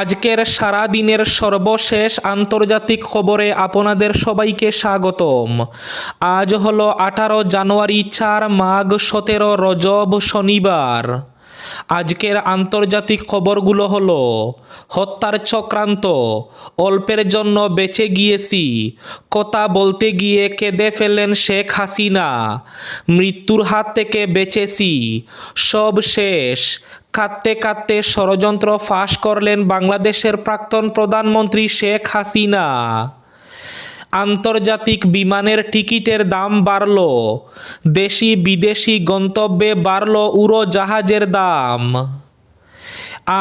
আজকের সারা দিনের সর্বশেষ আন্তর্জাতিক খবরে আপনাদের সবাইকে স্বাগতম। আজ হলো আঠারো জানুয়ারি, চার মাঘ, সতেরো রজব শনিবার। আজকের আন্তর্জাতিক খবরগুলো হলো, হত্যার চক্রান্ত, অল্পের জন্য বেঁচে গিয়েছি, কথা বলতে গিয়ে কেঁদে ফেললেন শেখ হাসিনা, মৃত্যুর হাত থেকে বেঁচেছি, সব শেষ। কাঁদতে কাঁদতে ষড়যন্ত্র ফাঁস করলেন বাংলাদেশের প্রাক্তন প্রধানমন্ত্রী শেখ হাসিনা। আন্তর্জাতিক বিমানের টিকিটের দাম বাড়ল। দেশি বিদেশি গন্তব্যে বাড়ল উড়োজাহাজের দাম।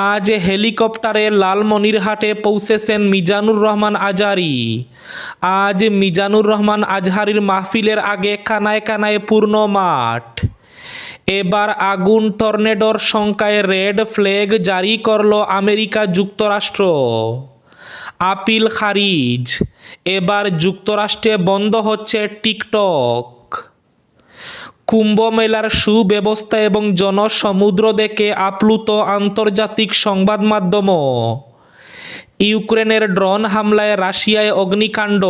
আজ হেলিকপ্টারে লালমনিরহাটে পৌঁছেছেন মিজানুর রহমান আজহারি। আজ মিজানুর রহমান আজহারির মাহফিলের আগে কানায় কানায় পূর্ণ মাঠ। এবার আগুন টর্নেডোর সংখ্যায় রেড ফ্ল্যাগ জারি করল আমেরিকা যুক্তরাষ্ট্র। আপিল খারিজ। এবার যুক্তরাষ্ট্রে বন্ধ হচ্ছে টিকটক। কুম্ভ মেলার সুব্যবস্থা এবং জনসমুদ্র দেখে আপ্লুত আন্তর্জাতিক সংবাদ মাধ্যম ইউক্রেনের ড্রোন হামলায় রাশিয়ায় অগ্নিকাণ্ড।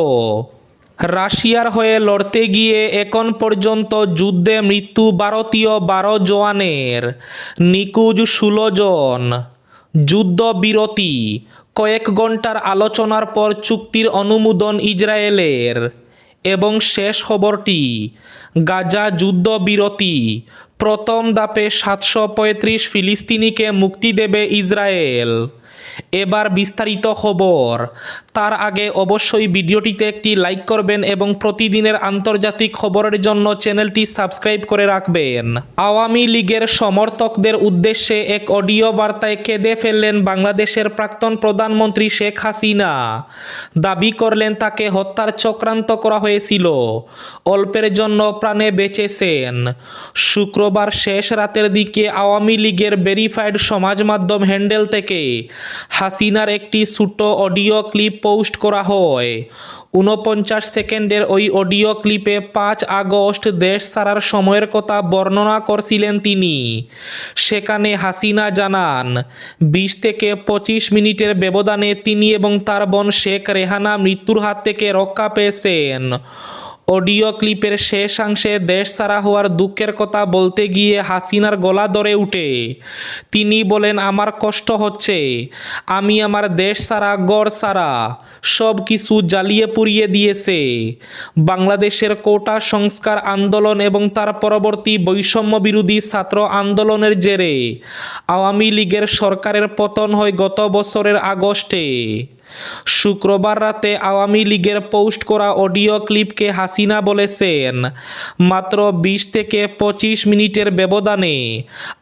রাশিয়ার হয়ে লড়তে গিয়ে এখন পর্যন্ত যুদ্ধে মৃত্যু ভারতীয় বারো জওয়ানের। নিকুজ ষোলো জন। যুদ্ধবিরতি। কয়েক ঘণ্টার আলোচনার পর চুক্তির অনুমোদন ইসরায়েলের। এবং শেষ খবরটি, গাজা যুদ্ধবিরতি। প্রথম দাপে সাতশো পঁয়ত্রিশ ফিলিস্তিনিকে মুক্তি দেবে ইসরায়েল। এবার বিস্তারিত খবর। তার আগে অবশ্যই ভিডিওটিতে একটি লাইক করবেন এবং প্রতিদিনের আন্তর্জাতিক খবরের জন্য চ্যানেলটি সাবস্ক্রাইব করে রাখবেন। আওয়ামী লীগের সমর্থকদের উদ্দেশ্যে এক অডিও বার্তায় কেঁদে ফেললেন বাংলাদেশের প্রাক্তন প্রধানমন্ত্রী শেখ হাসিনা। দাবি করলেন তাকে হত্যার চক্রান্ত করা হয়েছিল। অল্পের জন্য প্রাণে বেঁচেছেন। শুক্রবার শেষ রাতের দিকে আওয়ামী লীগের ভেরিফাইড সমাজ মাধ্যম হ্যান্ডেল থেকে হাসিনার একটি ছোট অডিও ক্লিপ পোস্ট করা হয়। ঊনপঞ্চাশ সেকেন্ডের ওই অডিও ক্লিপে পাঁচ আগস্ট দেশ ছাড়ার সময়ের কথা বর্ণনা করছিলেন তিনি। সেখানে হাসিনা জানান, বিশ থেকে পঁচিশ মিনিটের ব্যবধানে তিনি এবং তার বোন শেখ রেহানা মৃত্যুর হাত থেকে রক্ষা পেয়েছেন। অডিও ক্লিপের শেষাংশে দেশ ছাড়া হওয়ার দুঃখের কথা বলতে গিয়ে হাসিনার গলা ধরে উঠে। তিনি বলেন, আমার কষ্ট হচ্ছে। আমি আমার দেশ ছাড়া, গড় ছাড়া সব কিছু জ্বালিয়ে পুড়িয়ে দিয়েছে। বাংলাদেশের কোটা সংস্কার আন্দোলন এবং তার পরবর্তী বৈষম্য বিরোধী ছাত্র আন্দোলনের জেরে আওয়ামী লীগের সরকারের পতন হয় গত বছরের আগস্টে। শুক্রবার রাতে আওয়ামী লীগের পোস্ট করা অডিও ক্লিপকে হাসিনা বলেছেন, মাত্র বিশ থেকে পঁচিশ মিনিটের ব্যবধানে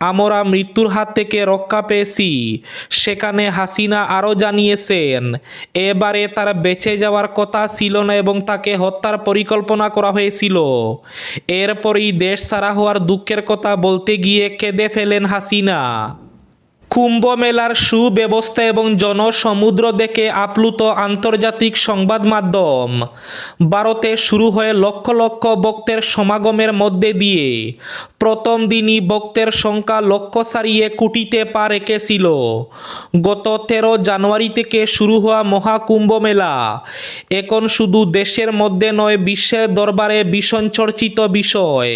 আমরা মৃত্যুর হাত থেকে রক্ষা পেয়েছি। সেখানে হাসিনা আরও জানিয়েছেন, এবারে তার বেঁচে যাওয়ার কথা ছিল না এবং তাকে হত্যার পরিকল্পনা করা হয়েছিল। এরপরই দেশ সারা হওয়ার দুঃখের কথা বলতে গিয়ে কেঁদে ফেলেন হাসিনা। কুম্ভ মেলার সুব্যবস্থা এবং জনসমুদ্র দেখে আপ্লুত আন্তর্জাতিক সংবাদ মাধ্যম। ভারতে শুরু হয়ে লক্ষ লক্ষ ভক্তের সমাগমের মধ্যে দিয়ে প্রথম দিনই ভক্তের সংখ্যা লক্ষ ছাড়িয়ে কুটিতে পা রেখেছিল। গত তেরো জানুয়ারি থেকে শুরু হওয়া মহাকুম্ভ মেলা এখন শুধু দেশের মধ্যে নয়, বিশ্বের দরবারে ভীষণ চর্চিত বিষয়।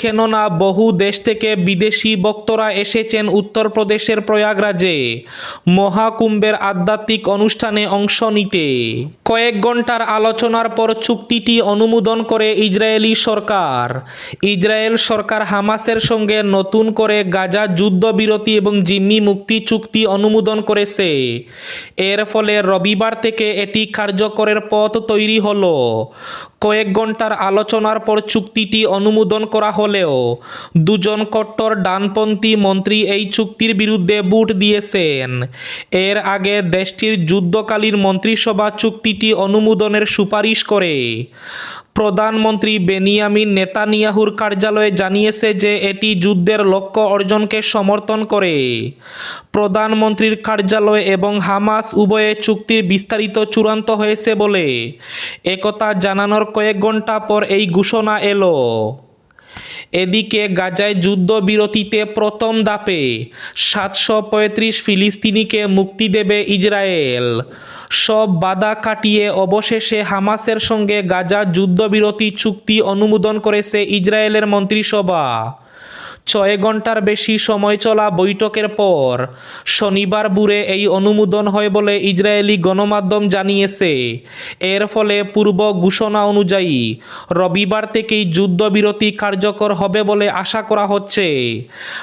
কেননা বহু দেশ থেকে বিদেশি ভক্তরা এসেছেন উত্তরপ্রদেশের প্রয়াগরাজে। মহাকুম্ভের আধ্যাত্মিক অনুষ্ঠানে অংশ নিতে। কয়েক ঘণ্টার আলোচনার পর চুক্তিটি অনুমোদন করে ইসরায়েলি সরকার। ইসরায়েল সরকার হামাসের সঙ্গে নতুন করে গাজা যুদ্ধবিরতি এবং জিম্মি মুক্তি চুক্তি অনুমোদন করেছে। এর ফলে রবিবার থেকে এটি কার্যকরের পথ তৈরি হলো। কয়েক ঘণ্টার আলোচনার পর চুক্তিটি অনুমোদন করা হলেও দুজন কট্টর ডানপন্থী মন্ত্রী এই চুক্তির বিরুদ্ধে বুট দিয়েছেন। এর আগে দেশটির যুদ্ধকালীন মন্ত্রিসভা চুক্তিটি অনুমোদনের সুপারিশ করে। প্রধানমন্ত্রী বেনিয়ামিন নেতানিয়াহুর কার্যালয়ে জানিয়েছে যে এটি যুদ্ধের লক্ষ্য অর্জনকে সমর্থন করে। প্রধানমন্ত্রীর কার্যালয় এবং হামাস উভয়ে চুক্তির বিস্তারিত চূড়ান্ত হয়েছে বলে একথা জানানোর কয়েক ঘণ্টা পর এই ঘোষণা এলো। এদিকে গাজায় যুদ্ধবিরতিতে প্রথম দাপে সাতশো পঁয়ত্রিশ ফিলিস্তিনিকে মুক্তি দেবে ইসরায়েল। সব বাধা কাটিয়ে অবশেষে হামাসের সঙ্গে গাজা যুদ্ধবিরতি চুক্তি অনুমোদন করেছে ইসরায়েলের মন্ত্রিসভা। ছয় ঘণ্টার বেশি সময় চলা বৈঠকের পর শনিবার বুড়ে এই অনুমোদন হয় বলে ইসরায়েলি গণমাধ্যম জানিয়েছে। এর ফলে পূর্ব ঘোষণা অনুযায়ী রবিবার থেকেই যুদ্ধবিরতি কার্যকর হবে বলে আশা করা হচ্ছে।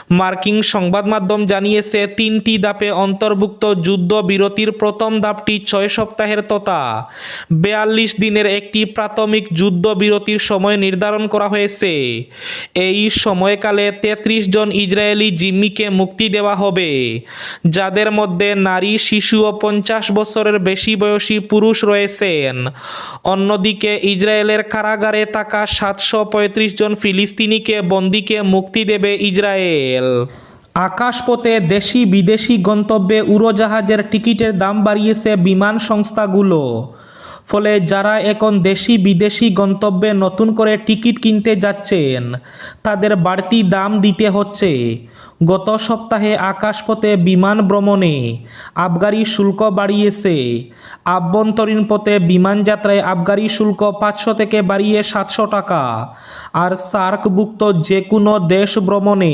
মার্কিন সংবাদ মাধ্যম জানিয়েছে, তিনটি ধাপে অন্তর্ভুক্ত যুদ্ধবিরতির প্রথম ধাপটি ছয় সপ্তাহের তথা বেয়াল্লিশ দিনের একটি প্রাথমিক যুদ্ধবিরতির সময় নির্ধারণ করা হয়েছে। এই সময়কালে তেত্রিশ জন ইসরায়েলি জিম্মিকে মুক্তি দেওয়া হবে, যাদের মধ্যে নারী, শিশু ও পঞ্চাশ বছরের বেশি বয়সী পুরুষ রয়েছেন। অন্যদিকে ইসরায়েলের কারাগারে থাকা সাতশো পঁয়ত্রিশ জন ফিলিস্তিনিকে বন্দিকে মুক্তি দেবে ইসরায়েল। আকাশপথে দেশি বিদেশি গন্তব্যে উড়োজাহাজের টিকিটের দাম বাড়িয়েছে বিমান সংস্থাগুলো। ফলে যারা এখন দেশি বিদেশি গন্তব্যে নতুন করে টিকিট কিনতে যাচ্ছেন, তাদের বাড়তি দাম দিতে হচ্ছে। গত সপ্তাহে আকাশপথে বিমান ভ্রমণে আবগারি শুল্ক বাড়িয়েছে। আভ্যন্তরীণ পথে বিমান যাত্রায় আবগারি শুল্ক পাঁচশো থেকে বাড়িয়ে সাতশো টাকা। আর সার্কভুক্ত যে কোনো দেশ ভ্রমণে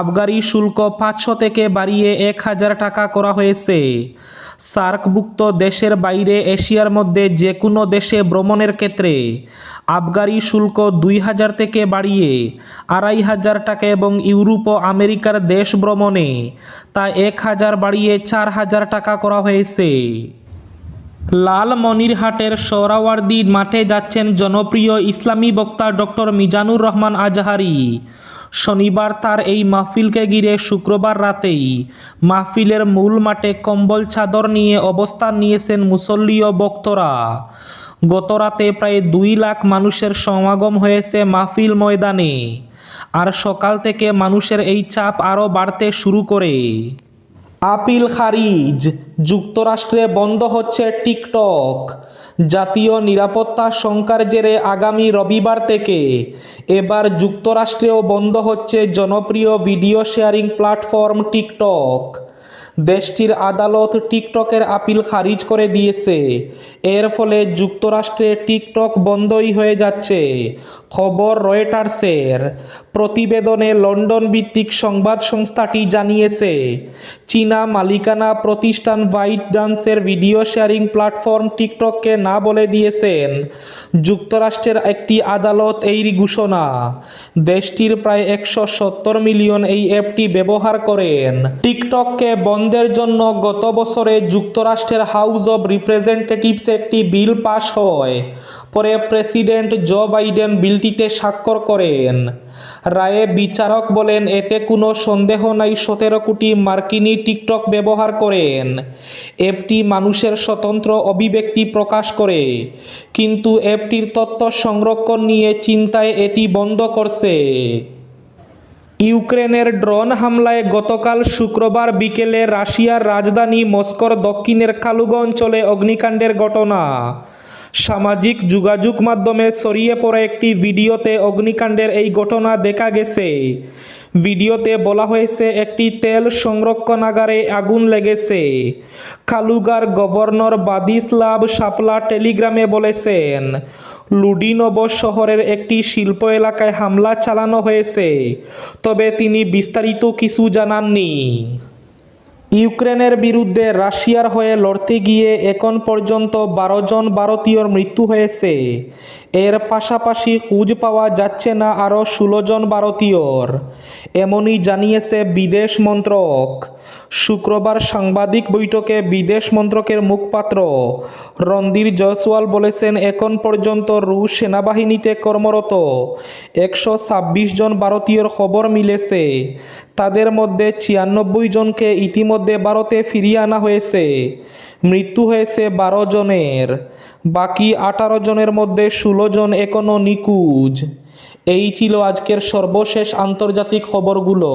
আবগারি শুল্ক পাঁচশো থেকে বাড়িয়ে এক হাজার টাকা করা হয়েছে। সার্কভুক্ত দেশের বাইরে এশিয়ার মধ্যে যে কোনো দেশে ভ্রমণের ক্ষেত্রে আবগারি শুল্ক দুই হাজার থেকে বাড়িয়ে আড়াই হাজার টাকা এবং ইউরোপ ও আমেরিকার দেশ ভ্রমণে তা এক হাজার বাড়িয়ে চার হাজার টাকা করা হয়েছে। লালমনিরহাটের সোহরাওয়ার্দী মাঠে যাচ্ছেন জনপ্রিয় ইসলামী বক্তা ডক্টর মিজানুর রহমান আজহারি। শনিবার তার এই মাহফিলকে ঘিরে শুক্রবার রাতেই মাহফিলের মূল মাঠে কম্বল চাদর নিয়ে অবস্থান নিয়েছেন মুসল্লি ও বক্তরা গত রাতে প্রায় দুই লাখ মানুষের সমাগম হয়েছে মাহফিল ময়দানে। আর সকাল থেকে মানুষের এই চাপ আরও বাড়তে শুরু করে। আপিল খারিজ। যুক্তরাষ্ট্রে বন্ধ হচ্ছে টিকটক। জাতীয় নিরাপত্তা শঙ্কার জেরে আগামী রবিবার থেকে এবার যুক্তরাষ্ট্রেও বন্ধ হচ্ছে জনপ্রিয় ভিডিও শেয়ারিং প্ল্যাটফর্ম টিকটক। দেশটির আদালত টিকটকের আপিল খারিজ করে দিয়েছে। এর ফলে যুক্তরাষ্ট্রে টিকটক বন্ধই হয়ে যাচ্ছে, খবর রয়টার্সের। প্রতিবেদনে লন্ডন ভিত্তিক সংবাদ সংস্থাটি জানিয়েছে, চীনা মালিকানা প্রতিষ্ঠান হোয়াইট ডান্সের ভিডিও শেয়ারিং প্ল্যাটফর্ম টিকটককে না বলে দিয়েছেন। যুক্তরাষ্ট্রের একটি আদালত এই ঘোষণা, দেশটির প্রায় একশো সত্তর মিলিয়ন এই অ্যাপটি ব্যবহার করেন। টিকটককে বন্ধের জন্য গত বছরে যুক্তরাষ্ট্রের হাউস অব রিপ্রেজেন্টেটিভস একটি বিল পাশ হয়। পরে প্রেসিডেন্ট জো বাইডেন বিলটিতে স্বাক্ষর করেন। রায়ে বিচারক বলেন, এতে কোনো সন্দেহ নাই, সতেরো কোটি মার্কিনি টিকটক ব্যবহার করেন। অ্যাপটি মানুষের স্বতন্ত্র অভিব্যক্তি প্রকাশ করে। কিন্তু অ্যাপটির তথ্য সংরক্ষণ নিয়ে চিন্তায় এটি বন্ধ করছে। ইউক্রেনের ড্রোন হামলায় গতকাল শুক্রবার বিকেলে রাশিয়ার রাজধানী মস্কোর দক্ষিণের কালুগা অঞ্চলে অগ্নিকাণ্ডের ঘটনা। সামাজিক যোগাযোগ মাধ্যমে ছড়িয়ে পড়া একটি ভিডিওতে অগ্নিকাণ্ডের এই ঘটনা দেখা গেছে। ভিডিওতে বলা হয়েছে, একটি তেল সংরক্ষণাগারে আগুন লেগেছে। খালুগার গভর্নর বাদিস্লাভ শাপলা টেলিগ্রামে বলেছেন লুডিনোভ শহরের একটি শিল্প এলাকায় হামলা চালানো হয়েছে। তবে তিনি বিস্তারিত কিছু জানাননি। ইউক্রেনের বিরুদ্ধে রাশিয়ার হয়ে লড়তে গিয়ে এখন পর্যন্ত বারো জন ভারতীয়র মৃত্যু হয়েছে। এর পাশাপাশি খুঁজ পাওয়া যাচ্ছে না আরও ষোলো জন ভারতীয়র। এমনই জানিয়েছে বিদেশ মন্ত্রক। শুক্রবার সাংবাদিক বৈঠকে বিদেশ মন্ত্রকের মুখপাত্র রণধীর জয়সওয়াল বলেছেন, এখন পর্যন্ত রুশ সেনাবাহিনীতে কর্মরত একশো ছাব্বিশ জন ভারতীয়র খবর মিলেছে। তাদের মধ্যে ছিয়ানব্বই জনকে ইতিমধ্যে ভারতে ফিরিয়ে আনা হয়েছে। মৃত্যু হয়েছে বারো জনের। বাকি আঠারো জনের মধ্যে ষোলো জন এখনও নিকুজ এই ছিল আজকের সর্বশেষ আন্তর্জাতিক খবরগুলো।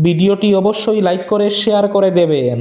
ভিডিওটি অবশ্যই লাইক করে, শেয়ার করে দেবেন।